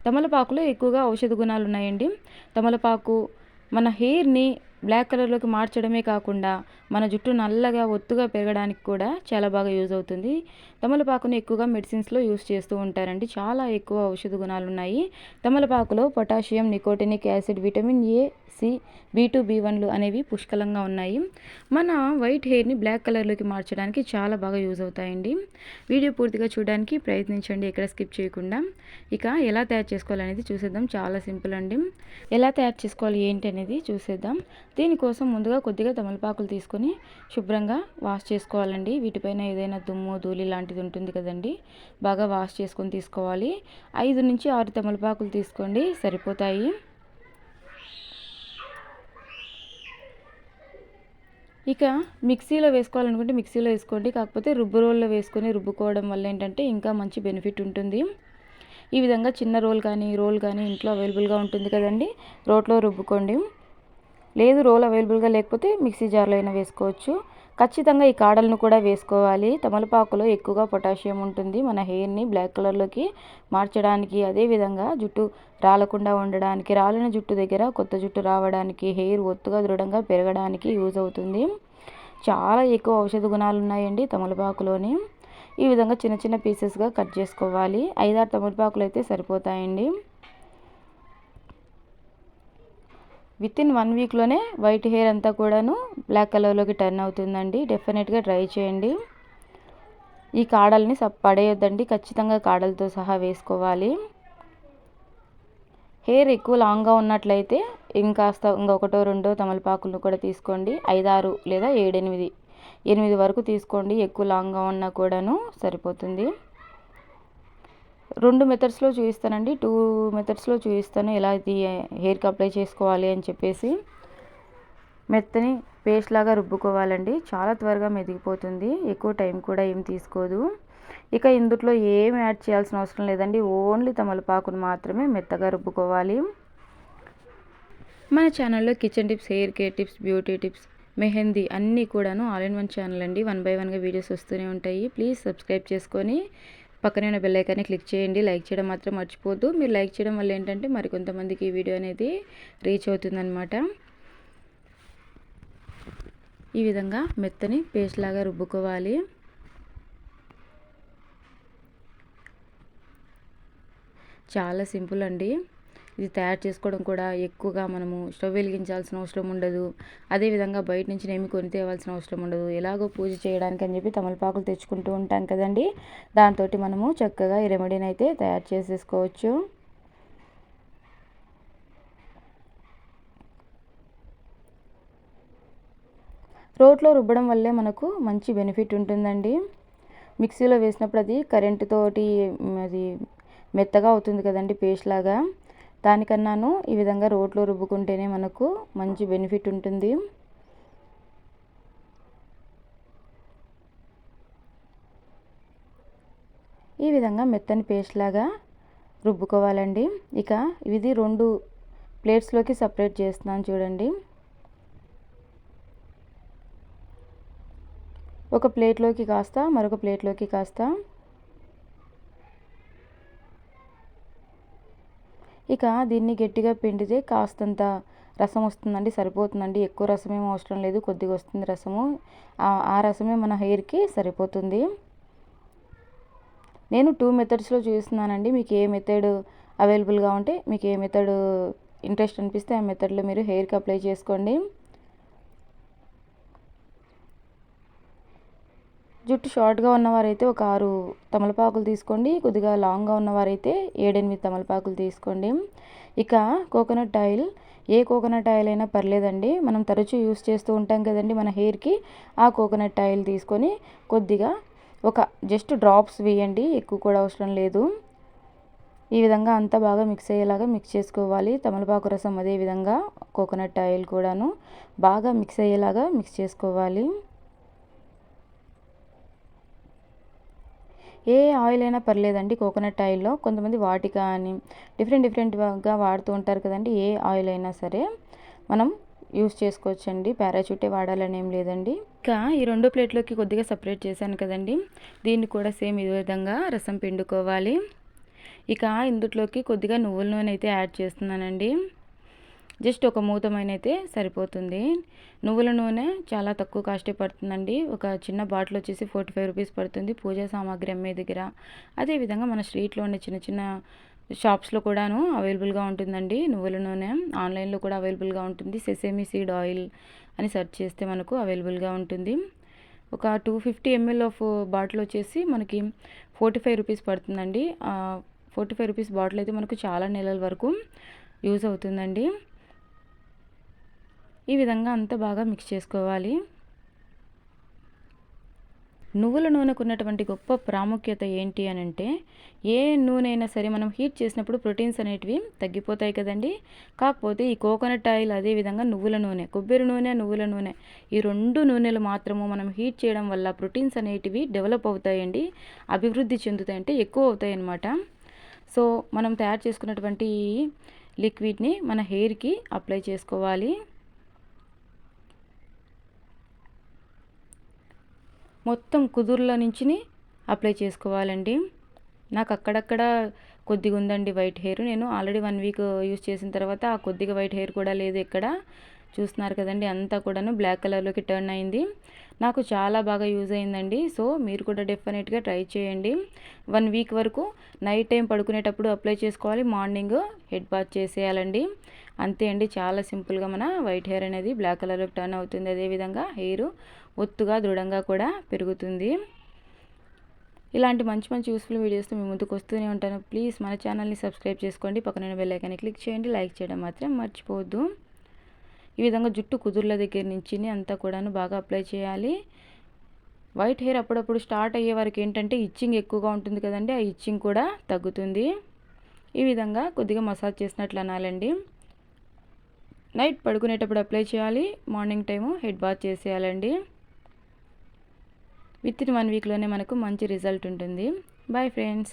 తమలపాకులో ఎక్కువగా ఔషధ గుణాలు ఉన్నాయండి తమలపాకు మన హెయిర్ని బ్లాక్ కలర్లోకి మార్చడమే కాకుండా మన జుట్టు నల్లగా ఒత్తుగా పెరగడానికి కూడా చాలా బాగా యూజ్ అవుతుంది. తమలపాకును ఎక్కువగా మెడిసిన్స్లో యూజ్ చేస్తూ ఉంటారండి. చాలా ఎక్కువ ఔషధ గుణాలు ఉన్నాయి తమలపాకులో potassium nicotinic acid vitamin A C B two B వన్లు అనేవి పుష్కలంగా ఉన్నాయి. మన వైట్ హెయిర్ని బ్లాక్ కలర్లోకి మార్చడానికి చాలా బాగా యూజ్ అవుతాయండి. వీడియో పూర్తిగా చూడడానికి ప్రయత్నించండి. ఎక్కడ స్కిప్ చేయకుండా. ఇక ఎలా తయారు చేసుకోవాలనేది చూసేద్దాం. చాలా సింపుల్ అండి. ఎలా తయారు చేసుకోవాలి ఏంటి అనేది చూసేద్దాం. దీనికోసం ముందుగా కొద్దిగా తమలపాకులు తీసుకొని శుభ్రంగా వాష్ చేసుకోవాలండి. వీటిపైన ఏదైనా దుమ్ము ధూళి లాంటిది ఉంటుంది కదండి. బాగా వాష్ చేసుకొని తీసుకోవాలి. ఐదు నుంచి ఆరు తమలపాకులు తీసుకోండి. సరిపోతాయి. ఇక మిక్సీలో వేసుకోవాలనుకుంటే మిక్సీలో వేసుకోండి. కాకపోతే రుబ్బు రోల్లో వేసుకొని రుబ్బుకోవడం వల్ల ఏంటంటే ఇంకా మంచి బెనిఫిట్ ఉంటుంది. ఈ విధంగా చిన్న రోల్ కానీ రోల్ కానీ ఇంట్లో అవైలబుల్గా ఉంటుంది కదండి. రోట్లో రుబ్బుకోండి. లేదు రోల్ అవైలబుల్గా లేకపోతే మిక్సీ జార్లో అయినా వేసుకోవచ్చు. ఖచ్చితంగా ఈ కాడలను కూడా వేసుకోవాలి. తమలపాకులో ఎక్కువగా పొటాషియం ఉంటుంది. మన హెయిర్ని బ్లాక్ కలర్లోకి మార్చడానికి అదేవిధంగా జుట్టు రాలకుండా ఉండడానికి రాలిన జుట్టు దగ్గర కొత్త జుట్టు రావడానికి హెయిర్ ఒత్తుగా దృఢంగా పెరగడానికి యూజ్ అవుతుంది. చాలా ఎక్కువ ఔషధ గుణాలు ఉన్నాయండి తమలపాకులోని. ఈ విధంగా చిన్న చిన్న పీసెస్గా కట్ చేసుకోవాలి. ఐదారు తమలపాకులు అయితే సరిపోతాయండి. విత్ ఇన్ వన్ వీక్లోనే వైట్ హెయిర్ అంతా కూడాను బ్లాక్ కలర్లోకి టర్న్ అవుతుందండి. డెఫినెట్గా ట్రై చేయండి. ఈ కాడల్ని సప్ పడేయొద్దండి. ఖచ్చితంగా కాడలతో సహా వేసుకోవాలి. హెయిర్ ఎక్కువ లాంగ్గా ఉన్నట్లయితే ఇంకాస్త ఇంకొకటో రెండో తమలపాకులను కూడా తీసుకోండి. ఐదారు లేదా ఏడెనిమిది ఎనిమిది వరకు తీసుకోండి. ఎక్కువ లాంగ్గా ఉన్నా కూడాను సరిపోతుంది. రెండు మెథడ్స్లో చూపిస్తానండి. టూ మెథడ్స్లో చూపిస్తాను. ఎలా ఇది హెయిర్కి అప్లై చేసుకోవాలి అని చెప్పేసి. మెత్తని పేస్ట్ లాగా రుబ్బుకోవాలండి. చాలా త్వరగా మెదిగిపోతుంది. ఎక్కువ టైం కూడా ఏం తీసుకోదు. ఇక ఇందుట్లో ఏం యాడ్ చేయాల్సిన అవసరం లేదండి. ఓన్లీ తమలపాకును మాత్రమే మెత్తగా రుబ్బుకోవాలి. మన ఛానల్లో kitchen tips hair care tips beauty tips mehndi అన్నీ కూడాను ఆల్ ఇన్ వన్ ఛానల్ అండి. వన్ బై వన్గా వీడియోస్ వస్తూనే ఉంటాయి. ప్లీజ్ సబ్స్క్రైబ్ చేసుకొని పక్కనే ఉన్న బెల్ ఐకాన్ని క్లిక్ చేయండి. లైక్ చేయడం మాత్రం మర్చిపోద్దు మీరు లైక్ చేయడం వల్ల ఏంటంటే మరికొంతమందికి ఈ వీడియో అనేది రీచ్ అవుతుందన్నమాట. ఈ విధంగా మెత్తని పేస్ట్ లాగా రుబ్బుకోవాలి. చాలా సింపుల్ అండి. ఇది తయారు చేసుకోవడం కూడా ఎక్కువగా మనము స్టవ్ వెలిగించాల్సిన అవసరం ఉండదు. అదేవిధంగా బయట నుంచి ఏమి కొని తేవాల్సిన అవసరం ఉండదు. ఎలాగో పూజ చేయడానికి అని చెప్పి తమలపాకులు తెచ్చుకుంటూ ఉంటాం కదండి. దాంతో మనము చక్కగా ఈ రెమెడీని అయితే తయారు చేసేసుకోవచ్చు. రోట్లో రుబ్బడం వల్లే మనకు మంచి బెనిఫిట్ ఉంటుందండి. మిక్సీలో వేసినప్పుడు అది కరెంటుతోటి అది మెత్తగా అవుతుంది కదండి పేస్ట్ లాగా. దానికన్నాను ఈ విధంగా రోట్లో రుబ్బుకుంటేనే మనకు మంచి బెనిఫిట్ ఉంటుంది. ఈ విధంగా మెత్తని పేస్ట్ లాగా రుబ్బుకోవాలండి. ఇక ఇది రెండు ప్లేట్స్లోకి సపరేట్ చేస్తున్నాను చూడండి. ఒక ప్లేట్లోకి కాస్త మరొక ప్లేట్లోకి కాస్త ఇక దీన్ని గట్టిగా పిండితే కాస్తంత రసం వస్తుందండి సరిపోతుందండి. ఎక్కువ రసం ఏం అవసరం లేదు కొద్దిగా వస్తుంది రసము. ఆ రసమే మన హెయిర్కి సరిపోతుంది. నేను టూ మెథడ్స్లో చూస్తున్నానండి. మీకు ఏ మెథడ్ అవైలబుల్గా ఉంటే మీకు ఏ మెథడ్ ఇంట్రెస్ట్ అనిపిస్తే ఆ మెథడ్లో మీరు హెయిర్కి అప్లై చేసుకోండి. జుట్టు షార్ట్గా ఉన్నవారైతే ఒక ఆరు తమలపాకులు తీసుకోండి. కొద్దిగా లాంగ్గా ఉన్నవారైతే ఏడెనిమిది తమలపాకులు తీసుకోండి. ఇక కోకోనట్ ఆయిల్. ఏ కోకోనట్ ఆయిల్ అయినా పర్లేదండి. మనం తరచూ యూస్ చేస్తూ ఉంటాం కదండి మన హెయిర్కి. ఆ కోకోనట్ ఆయిల్ తీసుకొని కొద్దిగా ఒక జస్ట్ డ్రాప్స్ వేయండి. ఎక్కువ కూడా అవసరం లేదు. ఈ విధంగా అంతా బాగా మిక్స్ అయ్యేలాగా మిక్స్ చేసుకోవాలి. తమలపాకు రసం అదే విధంగా కోకోనట్ ఆయిల్ కూడాను బాగా మిక్స్ అయ్యేలాగా మిక్స్ చేసుకోవాలి. ఏ ఆయిల్ అయినా పర్లేదండి. కోకోనట్ ఆయిల్లో కొంతమంది వాటికా అని డిఫరెంట్ డిఫరెంట్గా వాడుతూ ఉంటారు కదండి. ఏ ఆయిల్ అయినా సరే మనం యూస్ చేసుకోవచ్చండి. పారాచూటే వాడాలని ఏం లేదండి. ఇంకా ఈ రెండు ప్లేట్లోకి కొద్దిగా సపరేట్ చేశాను కదండి. దీన్ని కూడా సేమ్ ఇదే విధంగా రసం పిండుకోవాలి. ఇక ఇందుట్లోకి కొద్దిగా నువ్వుల నూనె అయితే యాడ్ చేస్తున్నానండి. జస్ట్ ఒక మూతమైన అయితే సరిపోతుంది. నువ్వుల నూనె చాలా తక్కువ కాస్టే పడుతుందండి. ఒక చిన్న బాటిల్ వచ్చేసి ఫార్టీ ఫైవ్ రూపీస్ పడుతుంది పూజా సామాగ్రి అమ్మే దగ్గర. అదేవిధంగా మన స్ట్రీట్లో ఉండే చిన్న చిన్న షాప్స్లో కూడాను అవైలబుల్గా ఉంటుందండి నువ్వుల నూనె. ఆన్లైన్లో కూడా అవైలబుల్గా ఉంటుంది. సెసేమి సీడ్ ఆయిల్ అని సెర్చ్ చేస్తే మనకు అవైలబుల్గా ఉంటుంది. ఒక two fifty ML of bottle వచ్చేసి మనకి ఫోర్టీ ఫైవ్ రూపీస్ పడుతుందండి. ఫోర్టీ ఫైవ్ రూపీస్ బాటిల్ అయితే మనకు చాలా నెలల వరకు యూజ్ అవుతుందండి. ఈ విధంగా అంతా బాగా మిక్స్ చేసుకోవాలి. నువ్వుల నూనెకు ఉన్నటువంటి గొప్ప ప్రాముఖ్యత ఏంటి అని అంటే ఏ నూనె అయినా సరే మనం హీట్ చేసినప్పుడు ప్రోటీన్స్ అనేటివి తగ్గిపోతాయి కదండి. కాకపోతే ఈ కోకోనట్ ఆయిల్ అదేవిధంగా నువ్వుల నూనె కొబ్బరి నూనె నువ్వుల నూనె ఈ రెండు నూనెలు మాత్రము మనం హీట్ చేయడం వల్ల ప్రోటీన్స్ అనేటివి డెవలప్ అవుతాయండి. అభివృద్ధి చెందుతాయి అంటే ఎక్కువ అవుతాయి అన్నమాట. సో మనం తయారు చేసుకున్నటువంటి లిక్విడ్ని మన హెయిర్కి అప్లై చేసుకోవాలి. మొత్తం కుదురులో నుంచి అప్లై చేసుకోవాలండి. నాకు అక్కడక్కడ కొద్దిగా ఉందండి వైట్ హెయిర్. నేను ఆల్రెడీ వన్ వీక్ యూస్ చేసిన తర్వాత ఆ కొద్దిగా వైట్ హెయిర్ కూడా లేదు ఇక్కడ. చూస్తున్నారు కదండి అంతా కూడాను బ్లాక్ కలర్లోకి టర్న్ అయింది. నాకు చాలా బాగా యూజ్ అయిందండి. సో మీరు కూడా డెఫినెట్గా ట్రై చేయండి. వన్ వీక్ వరకు నైట్ టైం పడుకునేటప్పుడు అప్లై చేసుకోవాలి. మార్నింగ్ హెడ్ బాత్ చేసేయాలండి. అంతే అండి. చాలా సింపుల్గా మన వైట్ హెయిర్ అనేది బ్లాక్ కలర్లోకి టర్న్ అవుతుంది. అదేవిధంగా హెయిర్ ఒత్తుగా దృఢంగా కూడా పెరుగుతుంది. ఇలాంటి మంచి మంచి యూస్ఫుల్ వీడియోస్తో మీ ముందుకు వస్తూనే ఉంటాను. ప్లీజ్ మన ఛానల్ని సబ్స్క్రైబ్ చేసుకోండి పక్కన బెల్ ఐకాన్ని క్లిక్ చేయండి. లైక్ చేయడం మాత్రం మర్చిపోవద్దు. ఈ విధంగా జుట్టు కుదుర్ల దగ్గర నుంచి అంతా కూడాను బాగా అప్లై చేయాలి. వైట్ హెయిర్ అప్పుడప్పుడు స్టార్ట్ అయ్యే వరకు ఏంటంటే ఇచ్చింగ్ ఎక్కువగా ఉంటుంది కదండి. ఆ ఇచ్చింగ్ కూడా తగ్గుతుంది. ఈ విధంగా కొద్దిగా మసాజ్ చేసినట్లు అనాలండి. నైట్ పడుకునేటప్పుడు అప్లై చేయాలి. మార్నింగ్ టైము హెడ్ బాత్ చేసేయాలండి. విత్ ఇన్ వన్ వీక్లోనే మనకు మంచి రిజల్ట్ ఉంటుంది. Bye friends.